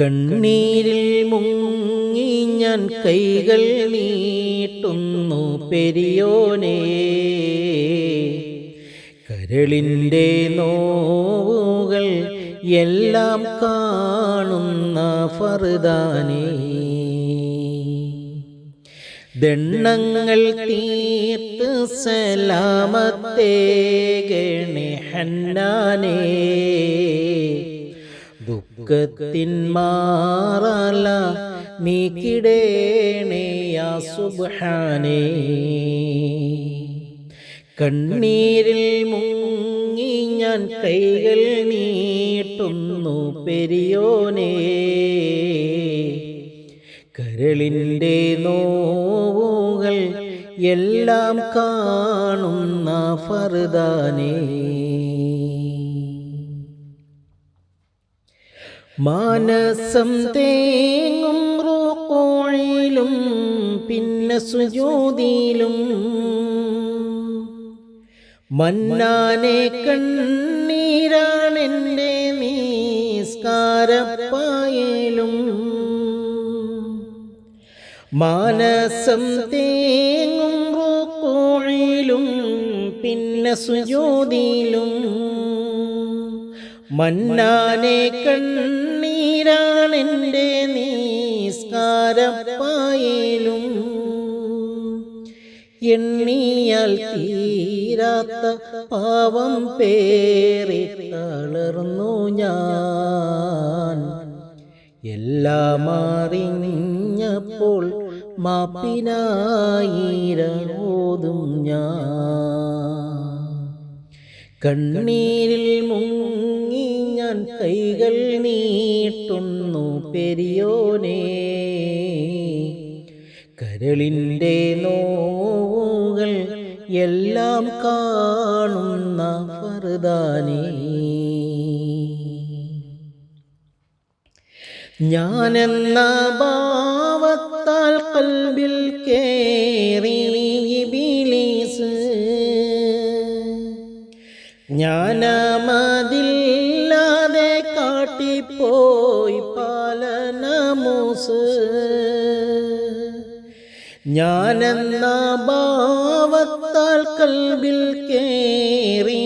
കണ്ണീരിൽ മുങ്ങി ഞാൻ കൈകൾ നീട്ടുന്നു പെരിയോനെ. കരളിന്റെ നോവുകൾ എല്ലാം കാണുന്ന ഫറുദാനേ. ദണ്ണങ്ങൾ തീർത്ത് സലാമത്തേ ഗണേ ഹന്നാനേ ദുഃഖത്തിൻ മാറല നീക്കിടേണേയാ സുബ്ഹാനേ. കണ്ണീരിൽ മുങ്ങി ഞാൻ കൈകൾ നീട്ടുന്നു പെരിയോനേ. കരളിന്റെ നോവുകൾ എല്ലാം കാണുന്ന ഫറുദാനേ മാനസം തേങ്ങും റൂക്കോഴിലും പിന്നെ സുജ്യോതിയിലും മന്നാനെ കണ്ണീരാണെന്റെ നീസ്കാരപ്പായലും. മാനസം തേങ്ങും റൂക്കോഴിലും പിന്നെ സുജോതിയിലും. മന്നാനെ കണ്ണീരാണെന്റെ നീസ്കാരപ്പായിലും. എണ്ണിയാൽ തീരാത്ത പാവം പേറി തളർന്നു ഞാൻ. എല്ലാം അറിഞ്ഞപ്പോൾ മാപ്പിനായിരോതും ഞാൻ. കണ്ണീരിൽ മുങ്ങി ഞാൻ കൈകൾ നീട്ടുന്നു പെരിയോനെ. കരളിന്റെ നോവുകൾ എല്ലാം കാണുന്ന ഫറുദാനേ ഞാനെന്ന ഭാവത്താൽ കൽബിൽ കേറി ബിലീസ് ജ്ഞാനമതില്ലാതെ ഞാനെന്ന ഭാവത്താൽ കൽബിൽ കേറി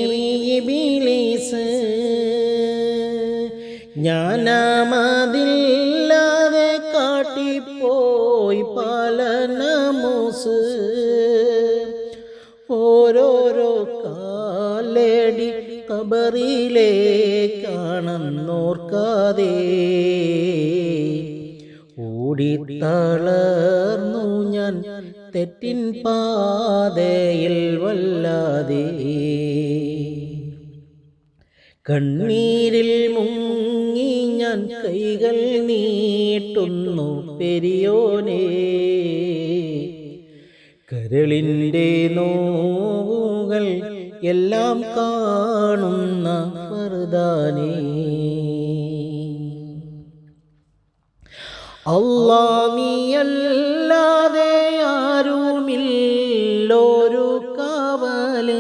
ബിലീസ് ഞാനാമതില്ലാതെ കാട്ടിപ്പോയി പാലനമൂസ്. ഓരോരോ കാലടി കബറിലേക്കാണെന്നോർക്കാതെ ഓടിത്തളർന്നു ഞാൻ തെറ്റിൻ പാതയിൽ വല്ലാതെ. കണ്ണീരിൽ മുങ്ങി ഞാൻ കൈകൾ നീട്ടുന്നു പെരിയോനെ. കരളിന്റെ നോവുകൾ എല്ലാം കാണുന്ന ഫർദാനേ അല്ലാമിയല്ലാതെ ആരുമില്ലോരു കാവൽ.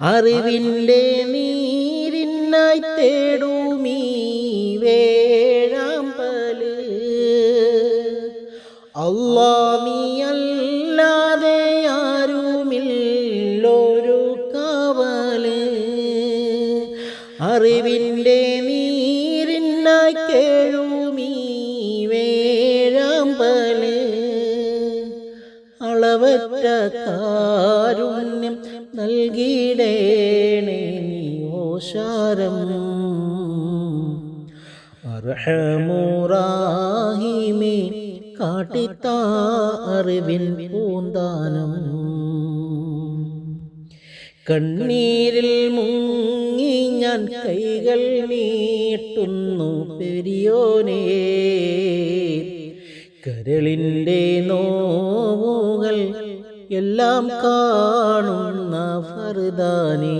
അറിവിന്റെ നീരിനായി തേടുമീ വേഴാമ്പൽ. അല്ലാമിയല്ലാതെ ആരുമില്ലോരു കാവൽ. അറിവിന്റെ നീരിനായി അളവറ്റ കാരുണ്യം നൽകിടേണേ നീ ഓശാരം അർഹമുറാഹിമേ കാട്ടിത്താ അറിവിൻ പൂന്താനം. കണ്ണീരിൽ മുങ്ങി ഞാൻ കൈകൾ നീട്ടുന്നു പെരിയോനേ കരളിന്റെ നോവുകൾ എല്ലാം കാണുന്ന ഫർദാനേ.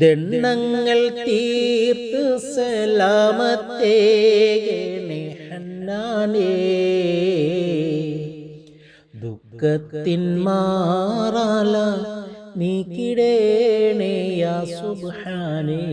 ദണ്ണങ്ങൾ തീർത്ത് സലാമത്തേ ദുഃഖത്തിൻ മാറാല നീ യാ സുബ്ഹാനേ.